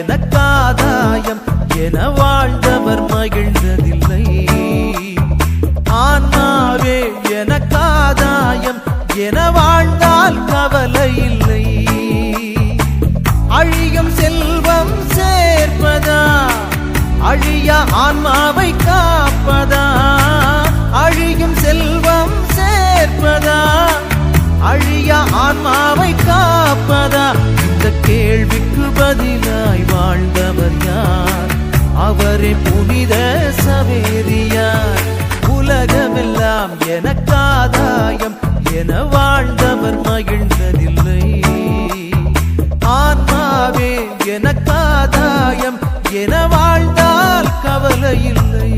எனக்காதாயம் என வாழ்ந்தவர் மகிழ்ந்ததில்லை. ஆன்மாவே எனக்காதாயம் என வாழ்ந்தால் கவலை இல்லை. அழியும் செல்வம் சேர்ப்பதா? அழிய ஆன்மாவை காப்பதா? அழியும் செல்வம் சேர்ப்பதா? அழிய ஆன்மாவை கா நேரியார் உலகமெல்லாம் எனக்காதாயம் என வாழ்ந்தவர் மகிழ்ந்ததில்லை. ஆன்மாவே எனக்காதாயம் என வாழ்ந்தால் கவலை இல்லை.